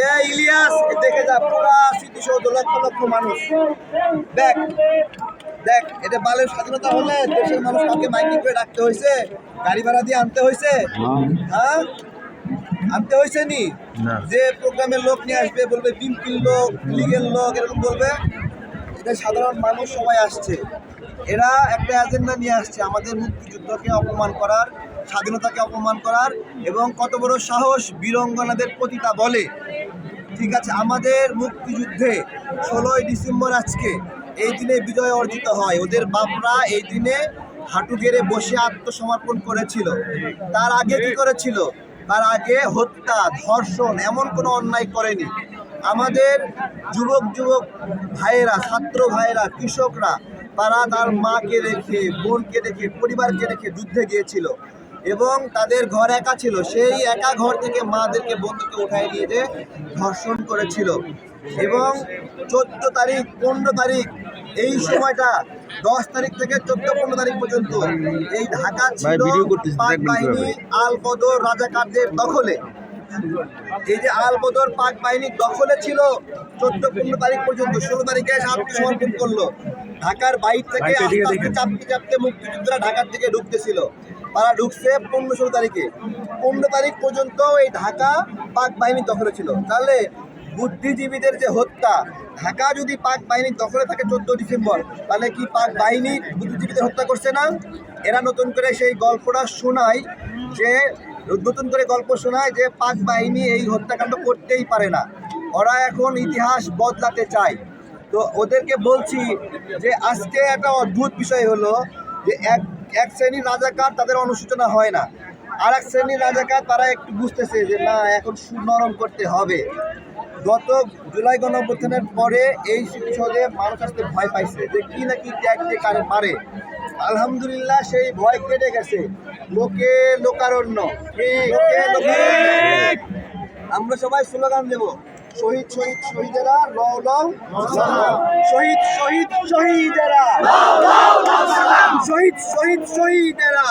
এ ইলিয়াস দেখে যা পুরা স্মৃতিসৌধ লক্ষ লক্ষ মানুষ। দেখ দেখ এটা বালের স্বাধীনতা হলে দেশের মানুষ কাউকে মাইকিং করে রাখতে হয়েছে গাড়ি ভাড়া দিয়ে আনতে হয়েছে। হ্যাঁ। আনতে হয়েছে নি। যে প্রোগ্রামের লোক নিয়ে আসবে বলবে বিএনপির লোক লীগের লোক এরকম বলবে। এটা সাধারণ মানুষ সবাই আসছে। এরা একটা এজেন্ডা নিয়ে আসছে, আমাদের মুক্তিযুদ্ধকে অপমান করার, স্বাধীনতাকে অপমান করার এবং কত বড় সাহস বীরঙ্গনাদের প্রতিটা বলে। ঠিক আছে, আমাদের মুক্তিযুদ্ধে ষোলোই ডিসেম্বর আজকে এই দিনে বিজয় অর্জিত হয়। ওদের বাপরা এই দিনে হাঁটু গেড়ে বসে আত্মসমর্পণ করেছিল। তার আগে কি করেছিল? তার আগে হত্যা, ধর্ষণ এমন কোনো অন্যায় করেনি। আমাদের যুবক যুবক ভাইয়েরা, ছাত্র ভাইয়েরা, কৃষকরা তারা তার মাকে রেখে বোনকে রেখে পরিবারকে রেখে যুদ্ধে গিয়েছিল এবং তাদের ঘর একা ছিল। সেই একা ঘর থেকে মাদেরকে বন্ধুকে উঠায় নিয়ে যে ধর্ষণ করেছিল। এবং চোদ্দ তারিখ পনেরো তারিখ এই সময়টা দশ তারিখ থেকে চোদ্দ পনেরো তারিখ পর্যন্ত এই ঢাকা ছিল পাক বাহিনী আল বদর রাজাকারদের দখলে। এই যে আল বদর পাক বাহিনীর দখলে ছিল চোদ্দ পনেরো তারিখ পর্যন্ত ষোলো তারিখে আত্মসমর্পণ করল। ঢাকার বাইর থেকে। চাপতে চাপতে মুক্তিযোদ্ধারা ঢাকার দিকে ঢুকতেছিল। তারা ঢুকছে পনেরো ষোলো তারিখে। পনেরো তারিখ পর্যন্ত এই ঢাকা পাক বাহিনীর দখলে ছিল। তাহলে বুদ্ধিজীবীদের যে হত্যা ঢাকা যদি পাক বাহিনীর দখলে থাকে চোদ্দ ডিসেম্বর তাহলে কি পাক বাহিনী বুদ্ধিজীবীদের হত্যা করছে না? এরা নতুন করে সেই গল্পটা শোনায় যে নতুন করে গল্প শোনায় যে পাক বাহিনী এই হত্যাকাণ্ড করতেই পারে না। ওরা এখন ইতিহাস বদলাতে চায়। তো ওদেরকে বলছি যে আজকে একটা অদ্ভুত বিষয় হলো যে এক এক শ্রেণির রাজাকার তাদের অনুশোচনা হয় না। আর এক শ্রেণির রাজাকার তারা একটু বুঝতেছে যে না, এখন সুনরম করতে হবে। গত জুলাই গণঅভ্যুত্থানের পরে এই শিক্ষলে মানুষ আসতে ভয় পাইছে যে কি না কি ট্যাগ দিয়ে কারে মারে। আলহামদুলিল্লাহ সেই ভয় কেটে গেছে। লোকে লোকারণ্য। লোকে লোকারণ্য। আমরা সবাই স্লোগান দেব। শহীদ শহীদ, শহীদেরা, লও লও শহীদ শহীদ, শহীদেরা। শহীদ শহীদ, শহীদেরা।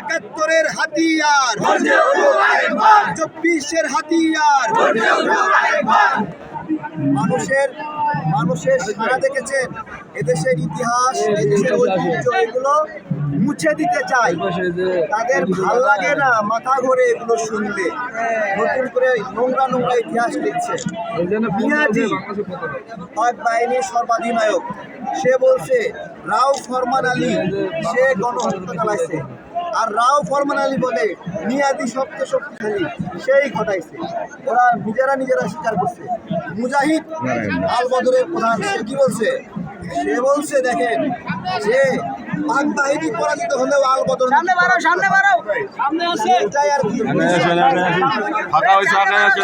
একাত্তরের হাতিয়ার। চব্বিশের হাতিয়ার। মানুষের মানুষের সারা দেখেছেন। এদেশের ইতিহাস, এদেশের ঐতিহ্য, এগুলো মুছে দিতে চাই তাদের ভালো লাগে না মাথা ঘোরে এগুলো শুনলে নতুন করে নোংরা নোংরা ইতিহাস লিখছে। মিয়াজি, পাক বাহিনীর সর্বাধিনায়ক, সে বলছে, রাও ফরমান আলী, সে গণহত্যা চালাইছে। আর রাও ফরমান আলী বলে, মিয়াদি সবচেয়ে শক্তিশালী, সেই ঘটাইছে। ওরা নিজেরা নিজেরা স্বীকার করছে। মুজাহিদ আল বদরের প্রধান, সে কি বলছে? সে বলছে, দেখেন, যে পাক বাহিনী পরাজিত হলেও আল বদর সামনে বাড়াও সামনে বাড়াও। সামনে আছে। এটাই আর কি। ফাঁকা হয়েছে ফাঁকা হয়েছে।